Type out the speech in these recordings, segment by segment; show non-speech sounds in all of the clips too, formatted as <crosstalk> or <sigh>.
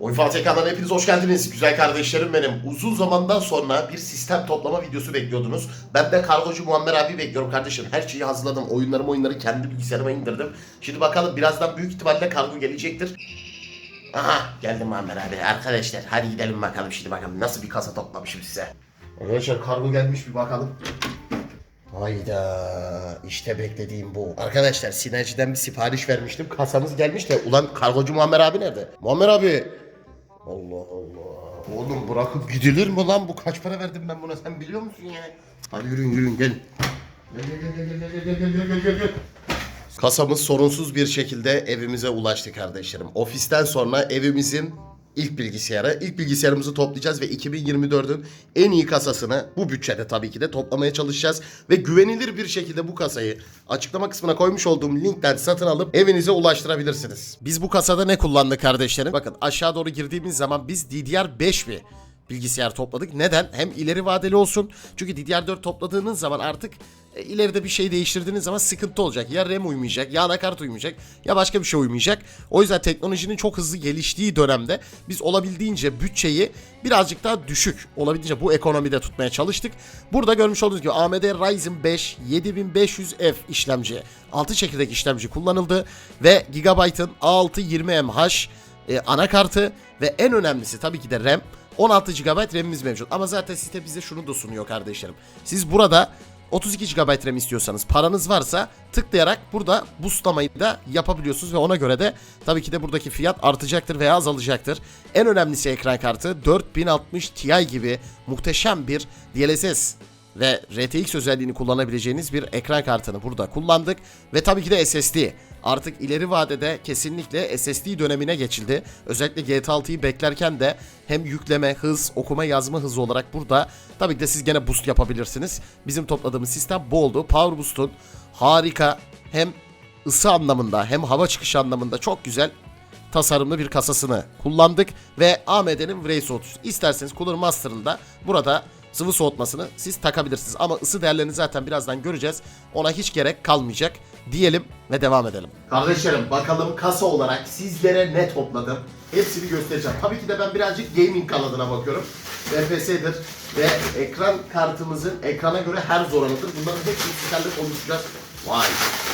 Oyfa TK'dan hepiniz hoş geldiniz. Güzel kardeşlerim benim. Uzun zamandan sonra bir sistem toplama videosu bekliyordunuz. Ben de kargocu Muammer abi bekliyorum kardeşim. Her şeyi hazırladım. Oyunlarımı oyunları kendi bilgisayarıma indirdim. Şimdi bakalım birazdan büyük ihtimalle kargo gelecektir. Aha geldi Muammer abi. Arkadaşlar hadi gidelim bakalım şimdi bakalım nasıl bir kasa toplamışım size. Arkadaşlar kargo gelmiş bir bakalım. Hayda işte beklediğim bu. Arkadaşlar Sinerji'den bir sipariş vermiştim. Kasamız gelmiş de ulan kargocu Muammer abi nerede? Muammer abi. Allah Allah. Oğlum bırakıp gidilir mi lan bu? Kaç para verdim ben buna sen biliyor musun ya? Hadi yürüyün yürüyün gelin. Gel gel gel gel gel gel gel gel gel gel gel. Kasamız sorunsuz bir şekilde evimize ulaştı kardeşlerim. Ofisten sonra evimizin ilk bilgisayarı. İlk bilgisayarımızı toplayacağız ve 2024'ün en iyi kasasını bu bütçede tabii ki de toplamaya çalışacağız. Ve güvenilir bir şekilde bu kasayı açıklama kısmına koymuş olduğum linkten satın alıp evinize ulaştırabilirsiniz. Biz bu kasada ne kullandık kardeşlerim? Bakın aşağı doğru girdiğimiz zaman biz DDR5 mi bilgisayar topladık. Neden? Hem ileri vadeli olsun. Çünkü DDR4 topladığınız zaman artık e, ileride bir şey değiştirdiğiniz zaman sıkıntı olacak. Ya RAM uymayacak, ya anakart uymayacak, ya başka bir şey uymayacak. O yüzden teknolojinin çok hızlı geliştiği dönemde biz olabildiğince bütçeyi birazcık daha düşük olabildiğince bu ekonomide tutmaya çalıştık. Burada görmüş olduğunuz gibi AMD Ryzen 5 7500F işlemci, 6 çekirdek işlemci kullanıldı ve Gigabyte'ın A620MH e, anakartı ve en önemlisi tabii ki de RAM 16 GB RAM'imiz mevcut. Ama zaten site bize şunu da sunuyor kardeşlerim. Siz burada 32 GB RAM istiyorsanız paranız varsa tıklayarak burada boostlamayı da yapabiliyorsunuz ve ona göre de tabii ki de buradaki fiyat artacaktır veya azalacaktır. En önemlisi ekran kartı 4060 Ti gibi muhteşem bir DLSS ve RTX özelliğini kullanabileceğiniz bir ekran kartını burada kullandık ve tabii ki de SSD. Artık ileri vadede kesinlikle SSD dönemine geçildi. Özellikle GTA 6'yı beklerken de hem yükleme hız, okuma yazma hızı olarak burada tabii ki de siz gene boost yapabilirsiniz. Bizim topladığımız sistem bu oldu. Power Boost'un harika hem ısı anlamında hem hava çıkışı anlamında çok güzel tasarımlı bir kasasını kullandık ve AMD'nin Race 30. İsterseniz Cooler Master'ın da burada sıvı soğutmasını siz takabilirsiniz. Ama ısı değerlerini zaten birazdan göreceğiz. Ona hiç gerek kalmayacak diyelim ve devam edelim. Kardeşlerim bakalım kasa olarak sizlere ne topladım. Hepsini göstereceğim. Tabii ki de ben birazcık gaming kanadına bakıyorum. FPS'dir ve ekran kartımızın ekrana göre her zoranıdır. Bunların hepsini sizlerle konuşacağız. Vay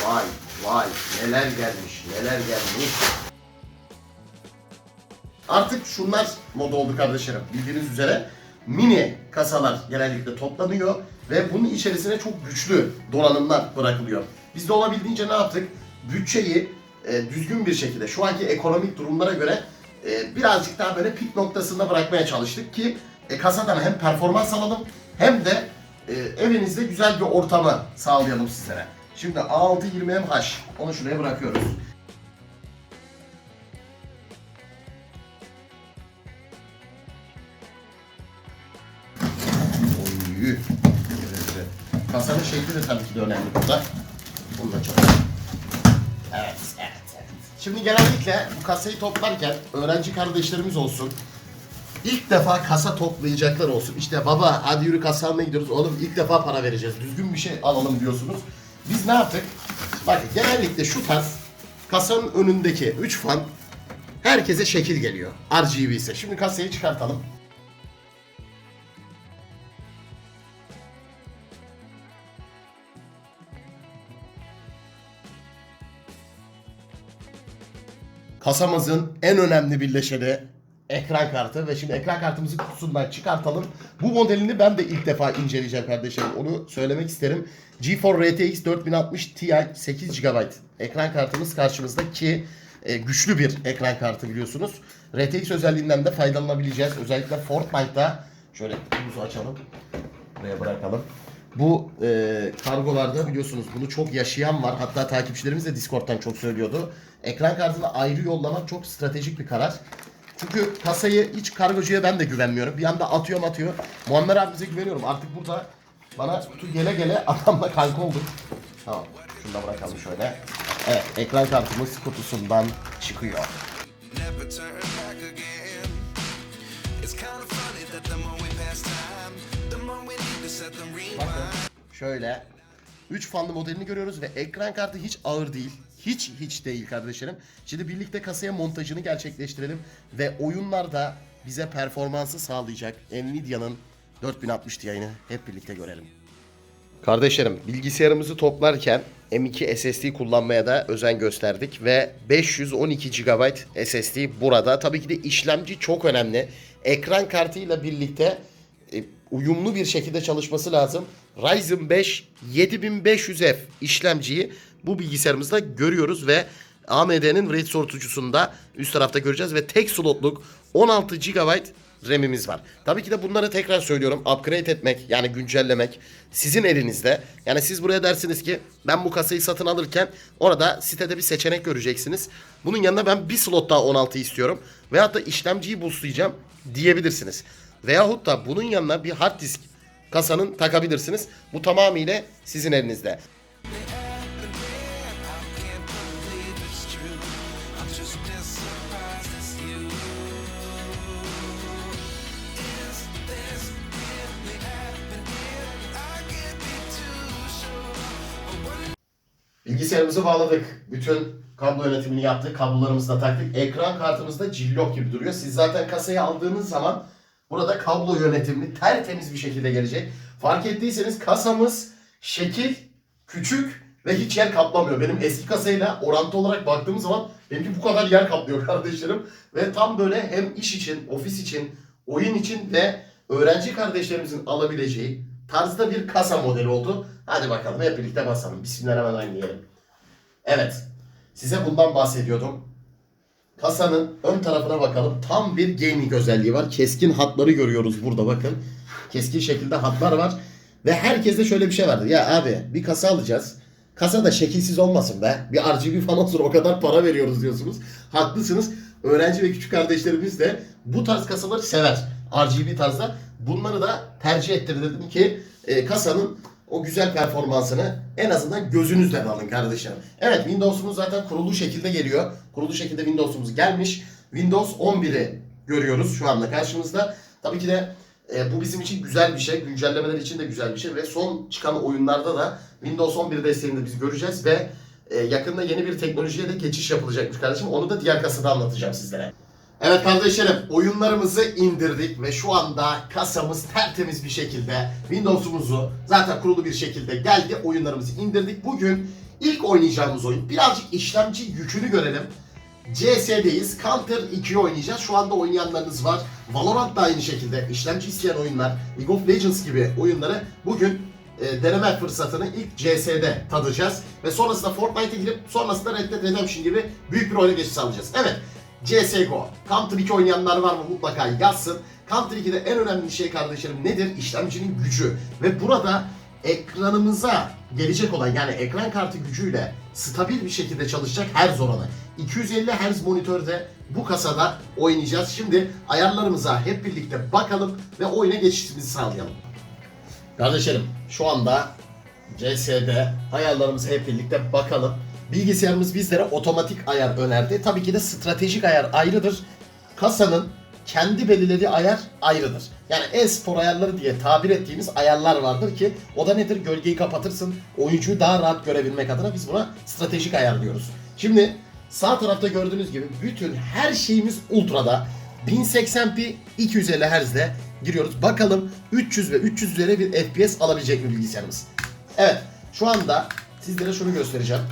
vay vay neler gelmiş neler gelmiş. Artık şunlar moda oldu kardeşlerim. Bildiğiniz üzere mini kasalar genellikle toplanıyor ve bunun içerisine çok güçlü donanımlar bırakılıyor. Biz de olabildiğince ne yaptık? Bütçeyi e, düzgün bir şekilde şu anki ekonomik durumlara göre e, birazcık daha böyle pik noktasında bırakmaya çalıştık ki e, kasadan hem performans alalım hem de e, evinizde güzel bir ortamı sağlayalım sizlere. Şimdi A620MH onu şuraya bırakıyoruz. Kasanın şekli de tabii ki de önemli burada. Bunu da çok. Evet, evet, evet. Şimdi genellikle bu kasayı toplarken öğrenci kardeşlerimiz olsun. İlk defa kasa toplayacaklar olsun. İşte baba hadi yürü kasa almaya gidiyoruz. Oğlum ilk defa para vereceğiz. Düzgün bir şey alalım diyorsunuz. Biz ne yaptık? Bakın genellikle şu tarz kasanın önündeki 3 fan herkese şekil geliyor. RGB ise. Şimdi kasayı çıkartalım. Kasamızın en önemli birleşeni ekran kartı ve şimdi ekran kartımızı kutusundan çıkartalım. Bu modelini ben de ilk defa inceleyeceğim kardeşim. Onu söylemek isterim. GeForce RTX 4060 Ti 8 GB ekran kartımız karşımızda ki e, güçlü bir ekran kartı biliyorsunuz. RTX özelliğinden de faydalanabileceğiz. Özellikle Fortnite'da şöyle kutumuzu açalım. Buraya bırakalım. Bu e, kargolarda biliyorsunuz bunu çok yaşayan var. Hatta takipçilerimiz de Discord'dan çok söylüyordu. Ekran kartını ayrı yollamak çok stratejik bir karar. Çünkü kasayı hiç kargocuya ben de güvenmiyorum. Bir anda atıyorum atıyor. Muammer abimize güveniyorum. Artık burada bana kutu gele gele <laughs> adamla kanka olduk. Tamam. Şunu da bırakalım şöyle. Evet ekran kartımız kutusundan çıkıyor. Şöyle 3 fanlı modelini görüyoruz ve ekran kartı hiç ağır değil. hiç hiç değil kardeşlerim. Şimdi birlikte kasaya montajını gerçekleştirelim ve oyunlarda bize performansı sağlayacak Nvidia'nın 4060 Ti'ini hep birlikte görelim. Kardeşlerim bilgisayarımızı toplarken M2 SSD kullanmaya da özen gösterdik ve 512 GB SSD burada. Tabii ki de işlemci çok önemli. Ekran kartıyla birlikte e, uyumlu bir şekilde çalışması lazım. Ryzen 5 7500F işlemciyi bu bilgisayarımızda görüyoruz ve AMD'nin RAID soğutucusunda üst tarafta göreceğiz ve tek slotluk 16 GB RAM'imiz var. Tabii ki de bunları tekrar söylüyorum. Upgrade etmek yani güncellemek sizin elinizde. Yani siz buraya dersiniz ki ben bu kasayı satın alırken orada sitede bir seçenek göreceksiniz. Bunun yanına ben bir slot daha 16 istiyorum. Veyahut da işlemciyi boostlayacağım diyebilirsiniz. Veyahut da bunun yanına bir hard disk kasanın takabilirsiniz. Bu tamamıyla sizin elinizde. Bilgisayarımızı bağladık. Bütün kablo yönetimini yaptık. Kablolarımızı da taktık. Ekran kartımız da cillop gibi duruyor. Siz zaten kasayı aldığınız zaman burada kablo yönetimli tertemiz bir şekilde gelecek. Fark ettiyseniz kasamız şekil küçük ve hiç yer kaplamıyor. Benim eski kasayla orantı olarak baktığım zaman benimki bu kadar yer kaplıyor <laughs> kardeşlerim. Ve tam böyle hem iş için, ofis için, oyun için ve öğrenci kardeşlerimizin alabileceği tarzda bir kasa modeli oldu. Hadi bakalım hep birlikte basalım. Bismillahirrahmanirrahim diyelim. Evet. Size bundan bahsediyordum. Kasanın ön tarafına bakalım. Tam bir gaming özelliği var. Keskin hatları görüyoruz burada bakın. Keskin şekilde hatlar var. Ve herkeste şöyle bir şey vardı. Ya abi bir kasa alacağız. Kasa da şekilsiz olmasın be. Bir RGB falan olsun o kadar para veriyoruz diyorsunuz. Haklısınız. Öğrenci ve küçük kardeşlerimiz de bu tarz kasaları sever. RGB tarzda. Bunları da tercih ettirdim ki e, kasanın o güzel performansını en azından gözünüzle alın kardeşlerim. Evet Windows'umuz zaten kurulu şekilde geliyor. Kurulu şekilde Windows'umuz gelmiş. Windows 11'i görüyoruz şu anda karşımızda. Tabii ki de e, bu bizim için güzel bir şey. Güncellemeler için de güzel bir şey. Ve son çıkan oyunlarda da Windows 11 desteğini de biz göreceğiz ve e, yakında yeni bir teknolojiye de geçiş yapılacakmış kardeşim. Onu da diğer kasada anlatacağım sizlere. Evet kardeşlerim oyunlarımızı indirdik ve şu anda kasamız tertemiz bir şekilde Windows'umuzu zaten kurulu bir şekilde geldi. Oyunlarımızı indirdik. Bugün ilk oynayacağımız oyun birazcık işlemci yükünü görelim. CS'deyiz. Counter 2'yi oynayacağız. Şu anda oynayanlarınız var. Valorant da aynı şekilde. işlemci isteyen oyunlar, League of Legends gibi oyunları bugün e, deneme fırsatını ilk CS'de tadacağız. Ve sonrasında Fortnite'e girip sonrasında Red Dead Redemption gibi büyük bir oyuna geçiş sağlayacağız. Evet, CSGO. Counter 2 oynayanlar var mı mutlaka yazsın. Counter 2'de en önemli şey kardeşlerim nedir? İşlemcinin gücü. Ve burada ekranımıza gelecek olan yani ekran kartı gücüyle stabil bir şekilde çalışacak Hertz oranı. 250 Hz monitörde bu kasada oynayacağız. Şimdi ayarlarımıza hep birlikte bakalım ve oyuna geçişimizi sağlayalım. Kardeşlerim şu anda CS'de ayarlarımıza hep birlikte bakalım. Bilgisayarımız bizlere otomatik ayar önerdi. Tabii ki de stratejik ayar ayrıdır. Kasanın kendi belirlediği ayar ayrıdır. Yani e-spor ayarları diye tabir ettiğimiz ayarlar vardır ki o da nedir? Gölgeyi kapatırsın. Oyuncuyu daha rahat görebilmek adına biz buna stratejik ayar diyoruz. Şimdi sağ tarafta gördüğünüz gibi bütün her şeyimiz ultrada. 1080p 250 Hz'de giriyoruz. Bakalım 300 ve 300 üzeri bir FPS alabilecek mi bilgisayarımız? Evet şu anda sizlere şunu göstereceğim.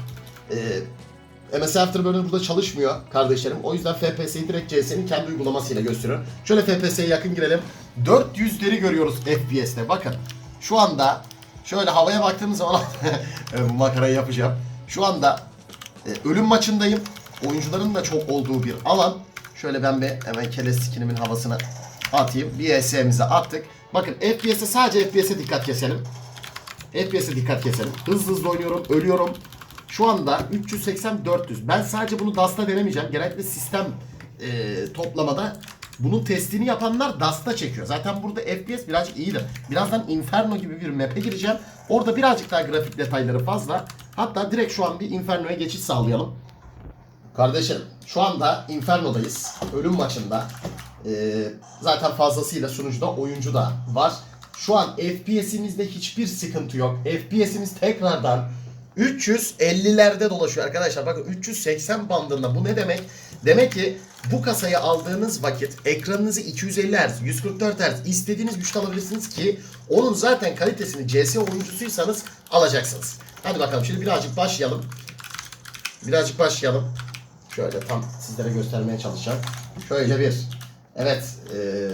Ee, MS Afterburner burada çalışmıyor kardeşlerim. O yüzden FPS'yi direkt CS'nin kendi uygulamasıyla gösteriyorum. Şöyle FPS'ye yakın girelim. 400'leri görüyoruz FPS'te. Bakın şu anda şöyle havaya baktığımız zaman <laughs> bu makarayı yapacağım. Şu anda e, ölüm maçındayım. Oyuncuların da çok olduğu bir alan. Şöyle ben bir hemen keleş skinimin havasına atayım. Bir ES'mize attık. Bakın FPS'e sadece FPS'e dikkat keselim. FPS'e dikkat keselim. Hızlı hızlı oynuyorum, ölüyorum. Şu anda 380-400. Ben sadece bunu DAS'ta denemeyeceğim. Genellikle sistem e, toplamada bunun testini yapanlar DAS'ta çekiyor. Zaten burada FPS birazcık iyidir. Birazdan Inferno gibi bir map'e gireceğim. Orada birazcık daha grafik detayları fazla. Hatta direkt şu an bir Inferno'ya geçiş sağlayalım. Kardeşim şu anda Inferno'dayız. Ölüm maçında. Ee, zaten fazlasıyla sunucuda oyuncu da var. Şu an FPS'imizde hiçbir sıkıntı yok. FPS'imiz tekrardan 350'lerde dolaşıyor arkadaşlar. Bakın 380 bandında. Bu ne demek? Demek ki bu kasayı aldığınız vakit ekranınızı 250 Hz, 144 Hz istediğiniz güçte alabilirsiniz ki onun zaten kalitesini CS oyuncusuysanız alacaksınız. Hadi bakalım şimdi birazcık başlayalım. Birazcık başlayalım. Şöyle tam sizlere göstermeye çalışacağım. Şöyle bir. Evet. e,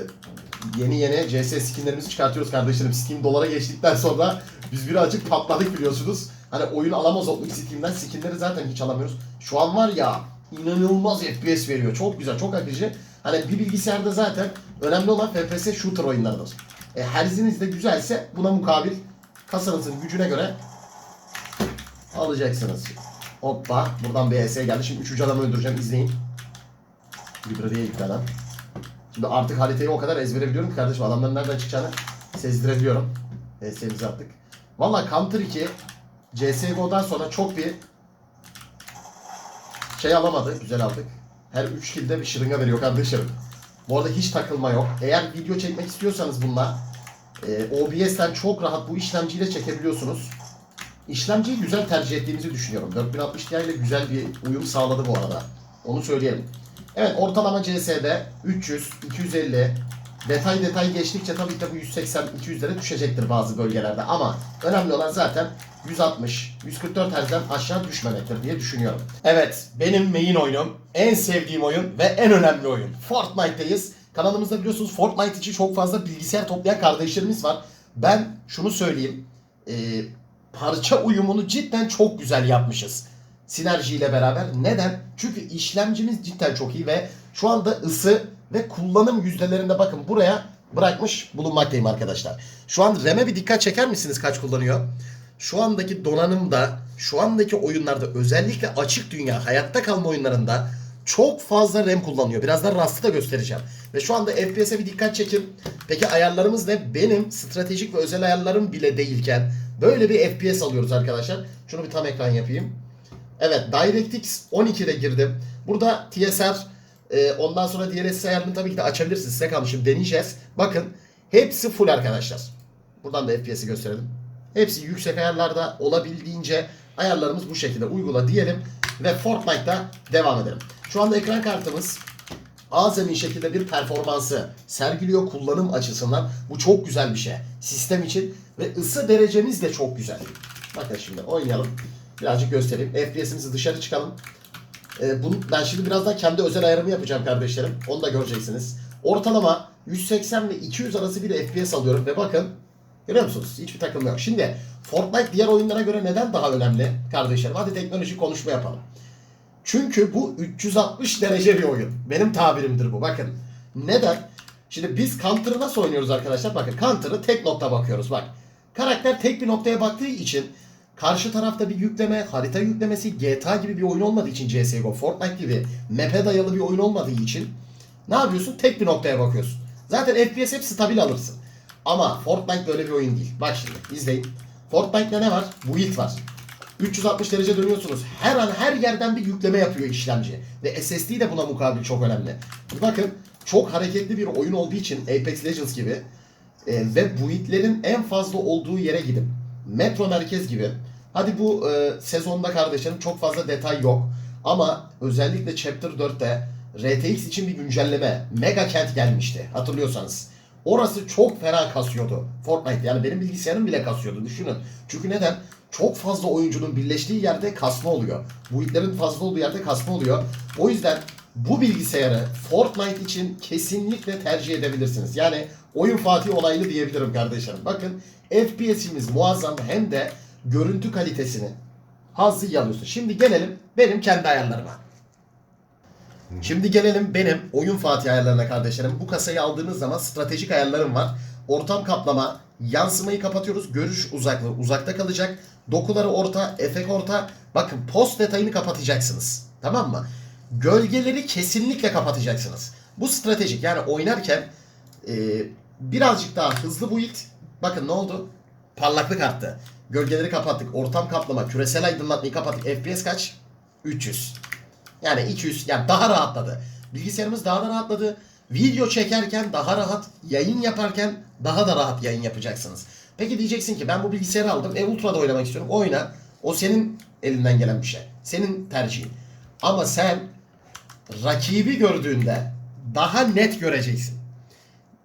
yeni yeni CS skinlerimizi çıkartıyoruz kardeşlerim. Steam dolara geçtikten sonra biz birazcık patladık biliyorsunuz. Hani oyun alamaz olduk Steam'den. Skinleri zaten hiç alamıyoruz. Şu an var ya inanılmaz FPS veriyor. Çok güzel, çok akıcı. Hani bir bilgisayarda zaten önemli olan FPS shooter oyunlarıdır. E, herziniz de güzelse buna mukabil kasanızın gücüne göre alacaksınız. Hoppa. Buradan BS geldi. Şimdi üçüncü adamı öldüreceğim. İzleyin. Librariye gitti adam. Şimdi artık haritayı o kadar ezbere biliyorum ki kardeşim. Adamların nereden çıkacağını sezdirebiliyorum. BS'mizi attık. Valla Counter 2 CSGO'dan sonra çok bir şey alamadı. Güzel aldık. Her 3 kilde bir şırınga veriyor kardeşim. Bu arada hiç takılma yok. Eğer video çekmek istiyorsanız bununla e, OBS'ten çok rahat bu işlemciyle çekebiliyorsunuz. İşlemciyi güzel tercih ettiğimizi düşünüyorum. 4060 Ti ile güzel bir uyum sağladı bu arada. Onu söyleyelim. Evet ortalama CS'de 300, 250, detay detay geçtikçe tabii ki bu 180-200'lere düşecektir bazı bölgelerde ama önemli olan zaten 160, 144 Hz'den aşağı düşmemektir diye düşünüyorum. Evet benim main oyunum, en sevdiğim oyun ve en önemli oyun. Fortnite'dayız. Kanalımızda biliyorsunuz Fortnite için çok fazla bilgisayar toplayan kardeşlerimiz var. Ben şunu söyleyeyim. Ee, parça uyumunu cidden çok güzel yapmışız. Sinerji ile beraber. Neden? Çünkü işlemcimiz cidden çok iyi ve şu anda ısı ve kullanım yüzdelerinde bakın buraya bırakmış bulunmaktayım arkadaşlar. Şu an RAM'e bir dikkat çeker misiniz kaç kullanıyor? Şu andaki donanımda, şu andaki oyunlarda özellikle açık dünya, hayatta kalma oyunlarında çok fazla RAM kullanıyor. Birazdan Rust'ı da göstereceğim. Ve şu anda FPS'e bir dikkat çekin. Peki ayarlarımız ne? Benim stratejik ve özel ayarlarım bile değilken böyle bir FPS alıyoruz arkadaşlar. Şunu bir tam ekran yapayım. Evet DirectX 12'de girdim. Burada TSR e, ondan sonra DLSS ayarını tabii ki de açabilirsiniz. Size kalmış. Şimdi deneyeceğiz. Bakın hepsi full arkadaşlar. Buradan da FPS'i gösterelim. Hepsi yüksek ayarlarda olabildiğince ayarlarımız bu şekilde uygula diyelim ve Fortnite'da devam edelim. Şu anda ekran kartımız azami şekilde bir performansı sergiliyor kullanım açısından. Bu çok güzel bir şey. Sistem için ve ısı derecemiz de çok güzel. Bakın şimdi oynayalım. Birazcık göstereyim. FPS'imizi dışarı çıkalım. Ee, bunu, ben şimdi birazdan kendi özel ayarımı yapacağım kardeşlerim. Onu da göreceksiniz. Ortalama 180 ve 200 arası bir FPS alıyorum ve bakın görüyor musunuz? Hiçbir takılma yok. Şimdi Fortnite diğer oyunlara göre neden daha önemli kardeşlerim? Hadi teknoloji konuşma yapalım. Çünkü bu 360 derece bir oyun. Benim tabirimdir bu. Bakın. Neden? Şimdi biz Counter'ı nasıl oynuyoruz arkadaşlar? Bakın Counter'ı tek nokta bakıyoruz. Bak. Karakter tek bir noktaya baktığı için karşı tarafta bir yükleme, harita yüklemesi, GTA gibi bir oyun olmadığı için CSGO, Fortnite gibi map'e dayalı bir oyun olmadığı için ne yapıyorsun? Tek bir noktaya bakıyorsun. Zaten FPS hep stabil alırsın. Ama Fortnite böyle bir oyun değil. Bak şimdi izleyin. Fortnite'da ne var? Build var. 360 derece dönüyorsunuz. Her an her yerden bir yükleme yapıyor işlemci. Ve SSD de buna mukabil çok önemli. Bakın çok hareketli bir oyun olduğu için Apex Legends gibi e, ve buitlerin en fazla olduğu yere gidip metro merkez gibi hadi bu e, sezonda kardeşlerim çok fazla detay yok ama özellikle Chapter 4'te RTX için bir güncelleme Mega Kent gelmişti hatırlıyorsanız. Orası çok fena kasıyordu. Fortnite yani benim bilgisayarım bile kasıyordu düşünün. Çünkü neden? Çok fazla oyuncunun birleştiği yerde kasma oluyor. Buitlerin fazla olduğu yerde kasma oluyor. O yüzden bu bilgisayarı Fortnite için kesinlikle tercih edebilirsiniz. Yani oyun Fatih olaylı diyebilirim kardeşlerim. Bakın FPS'imiz muazzam hem de görüntü kalitesini hazzı alıyorsun. Şimdi gelelim benim kendi ayarlarıma. Şimdi gelelim benim oyun Fatih ayarlarına kardeşlerim. Bu kasayı aldığınız zaman stratejik ayarlarım var. Ortam kaplama, yansımayı kapatıyoruz. Görüş uzaklığı uzakta kalacak. Dokuları orta, efekt orta. Bakın post detayını kapatacaksınız. Tamam mı? Gölgeleri kesinlikle kapatacaksınız. Bu stratejik. Yani oynarken e, birazcık daha hızlı build. Bakın ne oldu? Parlaklık arttı. Gölgeleri kapattık. Ortam kaplama, küresel aydınlatmayı kapattık. FPS kaç? 300. Yani 200 yani daha rahatladı. Bilgisayarımız daha da rahatladı. Video çekerken daha rahat, yayın yaparken daha da rahat yayın yapacaksınız. Peki diyeceksin ki ben bu bilgisayarı aldım. E Ultra'da oynamak istiyorum. Oyna. O senin elinden gelen bir şey. Senin tercihin. Ama sen rakibi gördüğünde daha net göreceksin.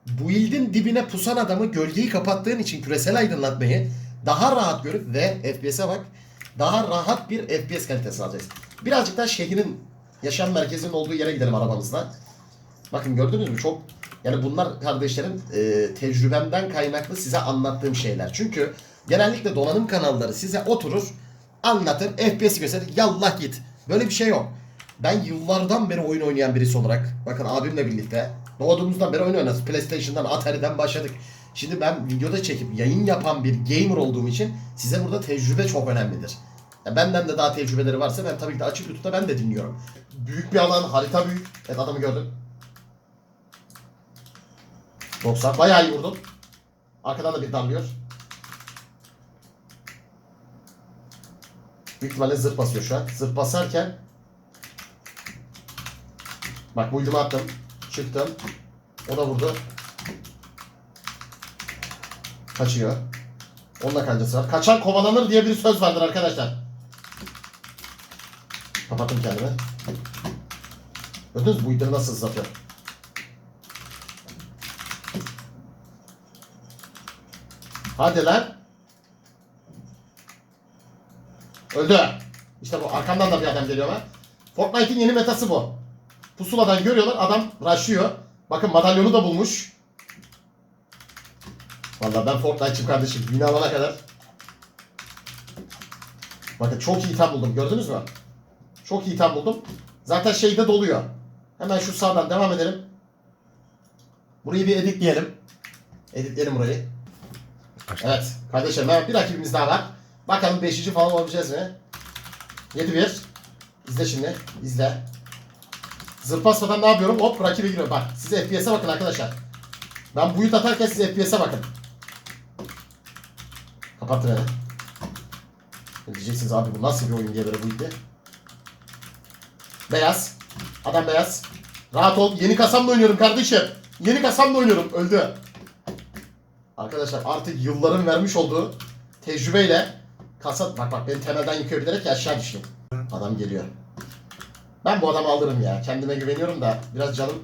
Bu ildin dibine pusan adamı gölgeyi kapattığın için küresel aydınlatmayı daha rahat görüp ve FPS'e bak daha rahat bir FPS kalitesi alacaksın. Birazcık daha şehrin yaşam merkezinin olduğu yere gidelim arabamızla. Bakın gördünüz mü çok yani bunlar kardeşlerim e, tecrübemden kaynaklı size anlattığım şeyler. Çünkü genellikle donanım kanalları size oturur anlatır FPS gösterir yallah git. Böyle bir şey yok. Ben yıllardan beri oyun oynayan birisi olarak bakın abimle birlikte doğduğumuzdan beri oyun oynuyoruz. PlayStation'dan Atari'den başladık. Şimdi ben videoda çekip yayın yapan bir gamer olduğum için size burada tecrübe çok önemlidir. Ya benden de daha tecrübeleri varsa ben tabii ki de açık YouTube'da ben de dinliyorum. Büyük bir alan, harita büyük. Evet adamı gördüm. 90. Bayağı iyi vurdun. Arkadan da bir damlıyor. Büyük ihtimalle zırh basıyor şu an. Zırh basarken Bak bu uyduma attım. Çıktım. O da vurdu. Kaçıyor. Onunla kancası var. Kaçan kovalanır diye bir söz vardır arkadaşlar. Kapattım kendimi. Gördünüz bu uyduru nasıl hızlatıyor? Hadi lan. Öldü. İşte bu arkamdan da bir adam geliyor lan. Fortnite'in yeni metası bu. Pusuladan görüyorlar adam rushlıyor. Bakın madalyonu da bulmuş. Vallahi ben Fortnite'çım kardeşim. Yine alana kadar. Bakın çok iyi item buldum. Gördünüz mü? Çok iyi item buldum. Zaten şeyde doluyor. Hemen şu sağdan devam edelim. Burayı bir editleyelim. Editleyelim burayı. Evet kardeşlerim hemen bir rakibimiz daha var. Bakalım 5. falan olabileceğiz mi? 7-1. İzle şimdi. İzle. Zırh basmadan ne yapıyorum? Hop rakibe giriyorum. Bak siz FPS'e bakın arkadaşlar. Ben buyut atarken siz FPS'e bakın. Kapattı beni. Ne diyeceksiniz abi bu nasıl bir oyun diye böyle bu indi. Beyaz. Adam beyaz. Rahat ol. Yeni kasamla oynuyorum kardeşim. Yeni kasamla oynuyorum. Öldü. Arkadaşlar artık yılların vermiş olduğu tecrübeyle kasa... Bak bak beni temelden yıkıyor bilerek ya aşağı düştüm. Adam geliyor. Ben bu adamı alırım ya. Kendime güveniyorum da biraz canım...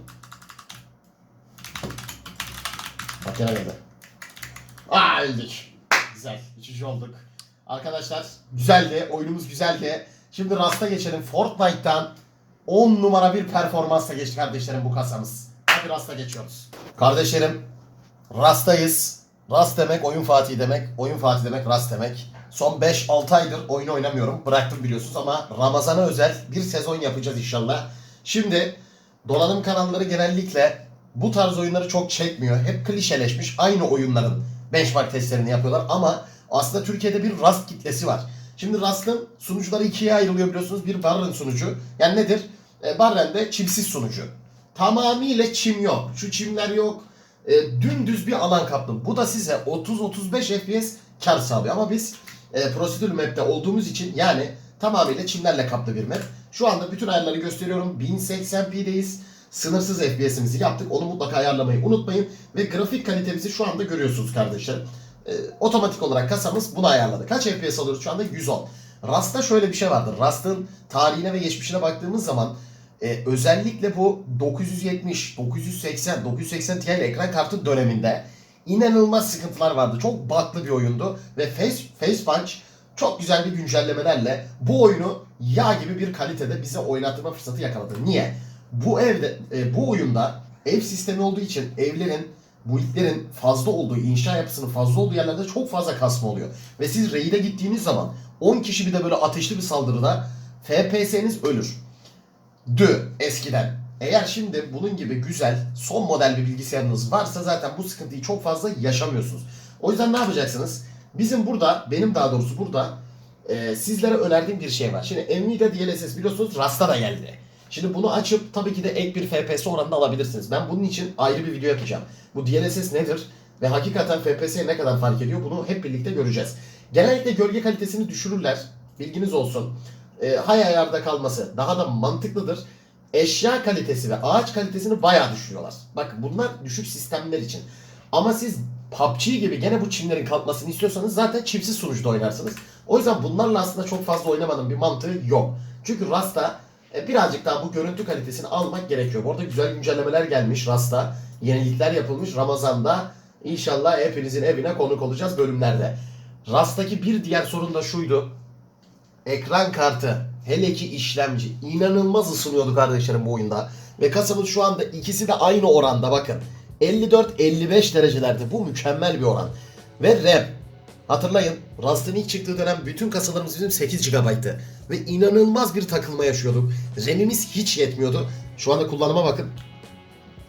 Bak yine geldi. Aa öldük. Güzel. Üçüncü olduk. Arkadaşlar güzeldi. Oyunumuz güzeldi. Şimdi Rast'a geçelim. Fortnite'tan 10 numara bir performansla geçti kardeşlerim bu kasamız. Hadi Rast'a geçiyoruz. Kardeşlerim Rast'tayız. Rast demek oyun Fatih demek. Oyun Fatih demek Rast demek. Son 5-6 aydır oyun oynamıyorum. Bıraktım biliyorsunuz ama Ramazan'a özel bir sezon yapacağız inşallah. Şimdi donanım kanalları genellikle bu tarz oyunları çok çekmiyor. Hep klişeleşmiş aynı oyunların benchmark testlerini yapıyorlar ama aslında Türkiye'de bir Rast kitlesi var. Şimdi Rast'ın sunucuları ikiye ayrılıyor biliyorsunuz. Bir Barren sunucu. Yani nedir? E, Barren de çimsiz sunucu. Tamamıyla çim yok. Şu çimler yok. E, dümdüz bir alan kaplı. Bu da size 30-35 FPS kar sağlıyor. Ama biz e, prosedür map'te olduğumuz için yani tamamıyla çimlerle kaplı bir map. Şu anda bütün ayarları gösteriyorum. 1080p'deyiz. Sınırsız FPS'imizi yaptık. Onu mutlaka ayarlamayı unutmayın. Ve grafik kalitemizi şu anda görüyorsunuz kardeşler. E, otomatik olarak kasamız bunu ayarladı. Kaç FPS alıyoruz şu anda? 110. Rast'ta şöyle bir şey vardır. Rast'ın tarihine ve geçmişine baktığımız zaman e, özellikle bu 970, 980, 980 Ti ekran kartı döneminde inanılmaz sıkıntılar vardı. Çok baklı bir oyundu ve Face, Face Punch çok güzel bir güncellemelerle bu oyunu yağ gibi bir kalitede bize oynatma fırsatı yakaladı. Niye? Bu evde, e, bu oyunda ev sistemi olduğu için evlerin, buildlerin fazla olduğu, inşa yapısının fazla olduğu yerlerde çok fazla kasma oluyor. Ve siz raid'e gittiğiniz zaman 10 kişi bir de böyle ateşli bir saldırıda FPS'niz ölür dü eskiden. Eğer şimdi bunun gibi güzel son model bir bilgisayarınız varsa zaten bu sıkıntıyı çok fazla yaşamıyorsunuz. O yüzden ne yapacaksınız? Bizim burada, benim daha doğrusu burada e, sizlere önerdiğim bir şey var. Şimdi Nvidia DLSS biliyorsunuz Rasta da geldi. Şimdi bunu açıp tabii ki de ek bir FPS oranında alabilirsiniz. Ben bunun için ayrı bir video yapacağım. Bu DLSS nedir ve hakikaten FPS'ye ne kadar fark ediyor bunu hep birlikte göreceğiz. Genellikle gölge kalitesini düşürürler. Bilginiz olsun e, hay ayarda kalması daha da mantıklıdır. Eşya kalitesi ve ağaç kalitesini bayağı düşürüyorlar. Bakın bunlar düşük sistemler için. Ama siz PUBG gibi gene bu çimlerin kalkmasını istiyorsanız zaten çipsiz sunucuda oynarsınız. O yüzden bunlarla aslında çok fazla oynamanın bir mantığı yok. Çünkü Rasta birazcık daha bu görüntü kalitesini almak gerekiyor. Bu arada güzel güncellemeler gelmiş Rasta. Yenilikler yapılmış Ramazan'da. İnşallah hepinizin evine konuk olacağız bölümlerde. Rast'taki bir diğer sorun da şuydu. Ekran kartı, hele ki işlemci inanılmaz ısınıyordu kardeşlerim bu oyunda. Ve kasamız şu anda ikisi de aynı oranda bakın. 54-55 derecelerde bu mükemmel bir oran. Ve RAM. Hatırlayın Rust'ın ilk çıktığı dönem bütün kasalarımız bizim 8 GB'tı. Ve inanılmaz bir takılma yaşıyorduk. RAM'imiz hiç yetmiyordu. Şu anda kullanıma bakın.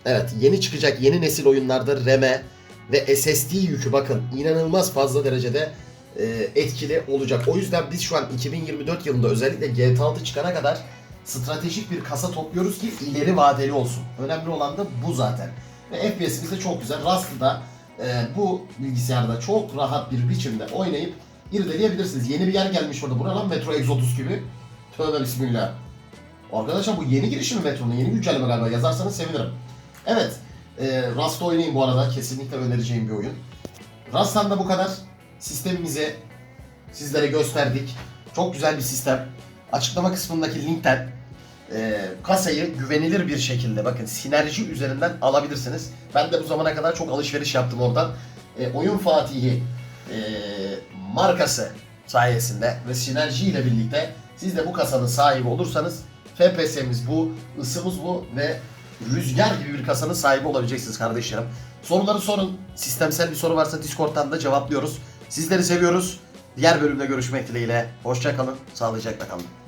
Evet yeni çıkacak yeni nesil oyunlarda RAM'e ve SSD yükü bakın inanılmaz fazla derecede e, etkili olacak. O yüzden biz şu an 2024 yılında özellikle GTA 6 çıkana kadar stratejik bir kasa topluyoruz ki ileri vadeli olsun. Önemli olan da bu zaten. Ve FPS'imiz de çok güzel. Rust'da e, bu bilgisayarda çok rahat bir biçimde oynayıp irdeleyebilirsiniz. Yeni bir yer gelmiş orada. Buna lan Metro Exodus gibi. Tövbe bismillah. Arkadaşlar bu yeni girişim Metro'nun? Yeni güncelleme galiba. Yazarsanız sevinirim. Evet. E, Rust'ta oynayın bu arada. Kesinlikle önereceğim bir oyun. Rust'tan da bu kadar. Sistemimizi sizlere gösterdik. Çok güzel bir sistem. Açıklama kısmındaki linkten e, kasayı güvenilir bir şekilde bakın sinerji üzerinden alabilirsiniz. Ben de bu zamana kadar çok alışveriş yaptım oradan. E, Oyun Fatihi e, markası sayesinde ve sinerji ile birlikte siz de bu kasanın sahibi olursanız FPS'miz bu, ısımız bu ve rüzgar gibi bir kasanın sahibi olabileceksiniz kardeşlerim. Soruları sorun. Sistemsel bir soru varsa Discord'dan da cevaplıyoruz. Sizleri seviyoruz. Diğer bölümde görüşmek dileğiyle. Hoşça kalın. Sağlıcakla kalın.